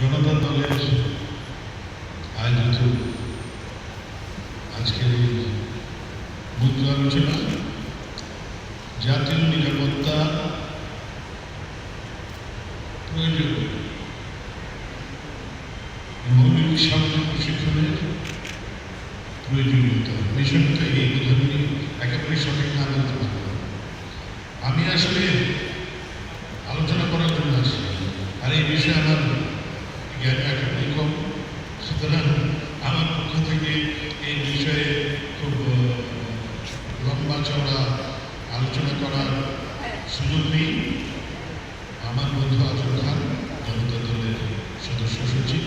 জনতা দলের আয়োজিত আজকের এই মুদ্রা আলোচনা জাতীয় নিরাপত্তা প্রয়োজন মৌলিক সামাজিক প্রশিক্ষণের প্রয়োজনীয়তা বিষয়টা এই ধরনের একেবারে সঠিক না বলতে পারব। আমি আসলে আলোচনা করার জন্য আসি আর এই বিষয়ে আমার জ্ঞান একেবারেই কম সুতরাং আমার পক্ষ থেকে এই বিষয়ে খুব আহ, লম্বা চড়া আলোচনা করার সুযোগ আমার বন্ধু আজম খান, জনতা দলের সদস্য সচিব।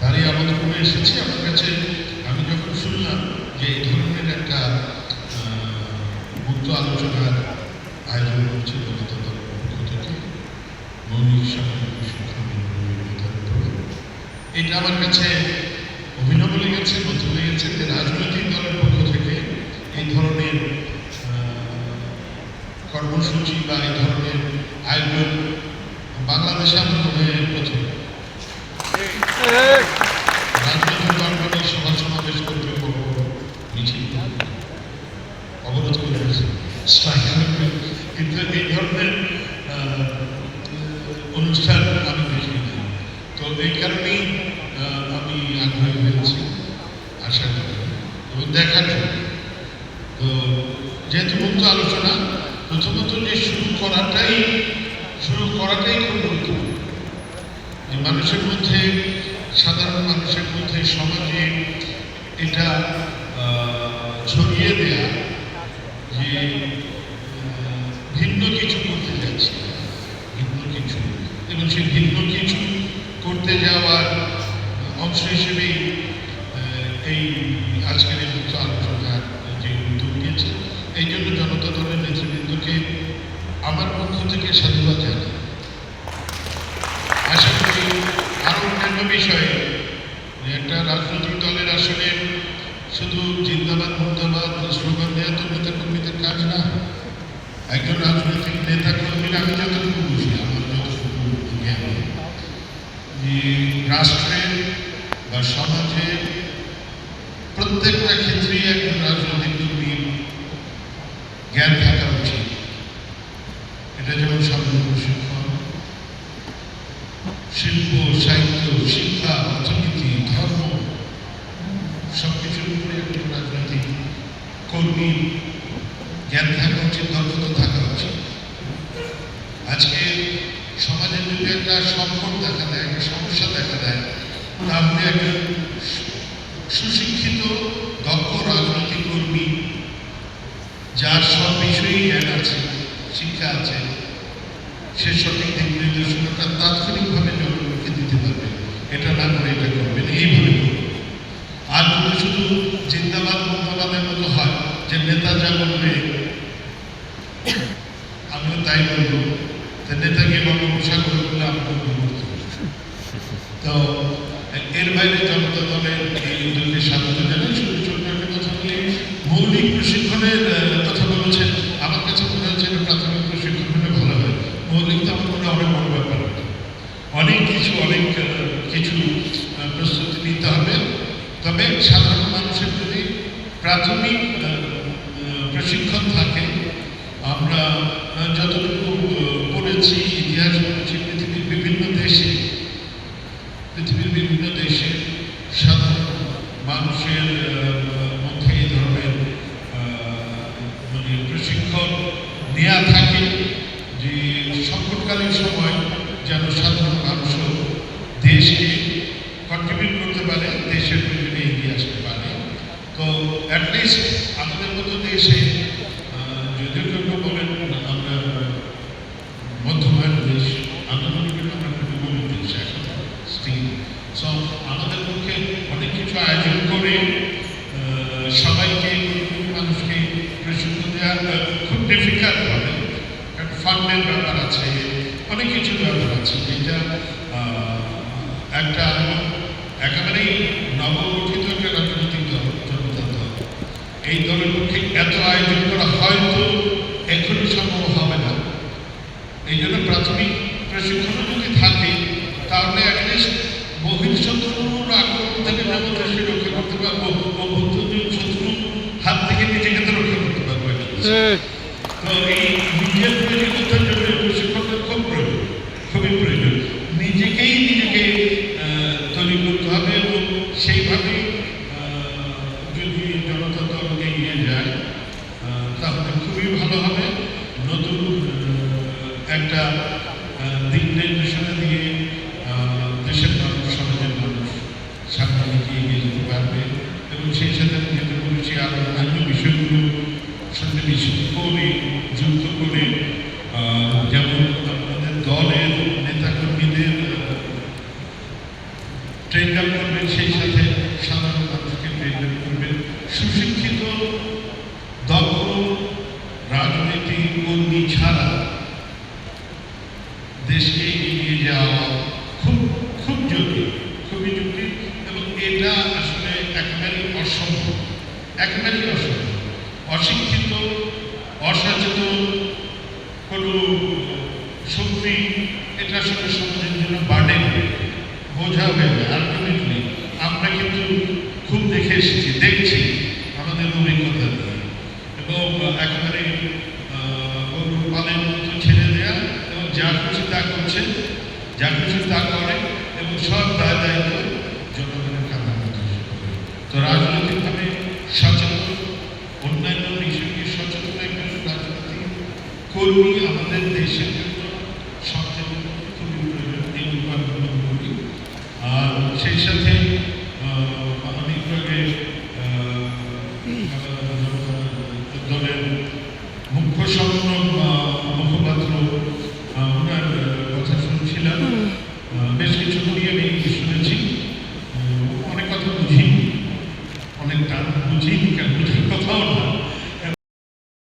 তারই আমাদের করে এসেছি। আমার কাছে আমি যখন শুনলাম যে এই ধরনের একটা মুক্ত আলোচনার আয়োজন করছে জনতা দলের থেকে এটা আমার কাছে অভিনব লেগেছে নতুন লেগেছে। রাজনৈতিক দলের পক্ষ থেকে এই ধরনের আহ, কর্মসূচি বা এই ধরনের আয়োজন বাংলাদেশে আমার মনে হয় প্রথম সভা সমাবেশ অবরোধ করে কিন্তু এই ধরনের অনুষ্ঠান আমি তো এই কারণেই আমি আগ্রহী হয়েছি। আশা করি। এবং দেখার জন্য। তো যেহেতু মুক্ত আলোচনা প্রথমত যে শুরু করাটাই শুরু করাটাই খুব গুরুত্বপূর্ণ। যে মানুষের মধ্যে, সাধারণ মানুষের মধ্যে, সমাজে এটা ছড়িয়ে দেয়া, যে ভিন্ন কিছু করতে যাচ্ছে, ভিন্ন কিছু। এবং সেই ভিন্ন কিছু করতে যাওয়ার অংশ হিসেবেই এই আজকের এই মুক্ত আলোচনার যে উদ্যোগ নিয়েছে, এই জন্য জনতা দলের নেতৃবৃন্দকে আমার পক্ষ থেকে সাধুবাদ জানাই। আশা করি আরও অন্যান্য বিষয়ে যে একটা রাজনৈতিক দলের আসলে শুধু জিন্দাবাদ, মুর্দাবাদ স্লোগান দেওয়া তো নেতা কর্মীদের কাজ না, একজন রাজনৈতিক নেতা কর্মীর আমি যতটুকু বুঝি, আমার যতটুকু জ্ঞান যে রাষ্ট্রের বা সমাজের প্রত্যেকটা ক্ষেত্রেই একজন রাজনৈতিক কর্মীর জ্ঞান থাকা উচিত। এটা যেমন সামাজিক প্রশিক্ষণ শিল্প, সাহিত্য, শিক্ষা, অর্থনীতি, ধর্ম সব কিছুর উপরে একজন রাজনৈতিক কর্মীর জ্ঞান থাকা উচিত, দক্ষতা থাকা উচিত। আজকে সমাজে যদি একটা সংকট দেখা দেয়, একটা সমস্যা দেখা দেয়, তাহলে একজন সুশিক্ষিত, দক্ষ রাজনৈতিক কর্মী, যার সব বিষয়েই জ্ঞান আছে শিক্ষা আছে, সে সঠিক দিক নির্দেশনাটা তাৎক্ষণিকভাবে জনগণকে দিতে পারবে। এটা না করে এটা করবেন এইভাবে আর যদি শুধু জিন্দাবাদ মুন্দাবাদের মতো হয়, যে নেতা যা বলবে, আমিও তাই বলব। নেতাকে বঙ্গোপসাগর বলে আমি তো এর বাইরে জনতা দলের এই উদ্যোগকে স্বাগত জানাই শুধু ছোট্ট একটা কথা বলি মৌলিক প্রশিক্ষণের আহ, কথা বলেছেন আমার কাছে মনে হচ্ছে এটা প্রাথমিক প্রশিক্ষণ হলে ভালো হয় মৌলিক তো আমার মনে হয় অনেক বড় ব্যাপার অনেক কিছু অনেক আহ, কিছু আহ, প্রস্তুতি নিতে হবে। তবে সাধারণ মানুষের যদি প্রাথমিক প্রশিক্ষণ থাকে, আমরা যতটুকু পড়েছি, ইতিহাস পড়েছি, পৃথিবীর বিভিন্ন দেশে, পৃথিবীর বিভিন্ন দেশে সাধারণ মানুষের মধ্যে এই ধরনের মানে প্রশিক্ষণ নেওয়া থাকে যে সংকটকালীন সময় যেন সাধারণ মানুষও দেশকে কন্ট্রিবিউট করতে পারে দেশের প্রয়োজনে এগিয়ে আসতে পারে তো অ্যাটলিস্ট আমাদের মতো দেশে আহ, যদিও কেউ কেউ বলেন আমরা মধ্যমায়ন দেশ আমরা মনে করি আমরা একটা ডুবন্ত দেশ এখন স্টিল সো আমাদের পক্ষে অনেক কিছু আয়োজন করে আহ, সবাইকে প্রতিটি মানুষকে প্রশিক্ষণ দেওয়া আহ, খুব ডিফিকাল্ট হবে ফান্ডের ব্যাপার আছে অনেক কিছু ব্যাপার আছে। যেটা একটা একেবারেই নবগঠিত একটা রাজনৈতিক দল জনতা দল। এই দলের পক্ষে এত আয়োজন করা হয়তো এখনই সম্ভব হবে না। এই জন্য প্রাথমিক প্রশিক্ষণ যদি থাকে তাহলে একটা দেশ বহির্শত্রুর আক্রমণ থেকে যেমন দেশকে রক্ষা করতে পারব অভ্যন্তরীণ শত্রুর হাত থেকে নিজেকে তো রক্ষা করতে পারব তো এই নিজের প্রয়োজনীয়তার জন্য প্রশিক্ষণের খুব প্রয়োজন খুবই প্রয়োজন নিজেকেই নিজেকে আহ, তৈরি করতে হবে এবং সেইভাবে আহ, যদি জনতা দল এগিয়ে যায় আহ, তাহলে খুবই ভালো হবে নতুন আহ, একটা আহ, দিক নির্দেশনা দিয়ে আহ, দেশের মানুষ সমাজের মানুষ সামনে এগিয়ে এগিয়ে যেতে পারবে এবং সেই সাথে আমি যেটা বলেছি আরও অন্যান্য বিষয়গুলো সাথে করে যুক্ত করে যেমন আপনাদের দলের নেতাকর্মীদের ট্রেন আপ করবেন সেই সাথে সাধারণ মানুষকে ট্রেন আপ করবেন সুশিক্ষিত দক্ষ রাজনৈতিক কর্মী ছাড়া দেশকে এগিয়ে যাওয়া খুব খুব জটিল খুবই জটিল এবং এটা আসলে একেবারেই অসম্ভব একেবারেই অশিক্ষিত, অসচেতন কোনো শক্তি এটা আসলে সমাজের জন্য বার্ডেন। বোঝা হয়ে যায় আলটিমেটলি আমরা কিন্তু খুব দেখে এসেছি, দেখছি আমাদের অভিজ্ঞতা দিয়ে এবং একেবারে পালের মতো ছেড়ে দেয়া এবং যা খুশি তা করছে, যা খুশি তা করে এবং সব দায় দায়িত্ব জনগণের কাঁধে তো রাজনৈতিকভাবে সচেতন অন্যান্য বিষয়কে সচেতন একজন রাজনীতি কর্মী আমাদের দেশের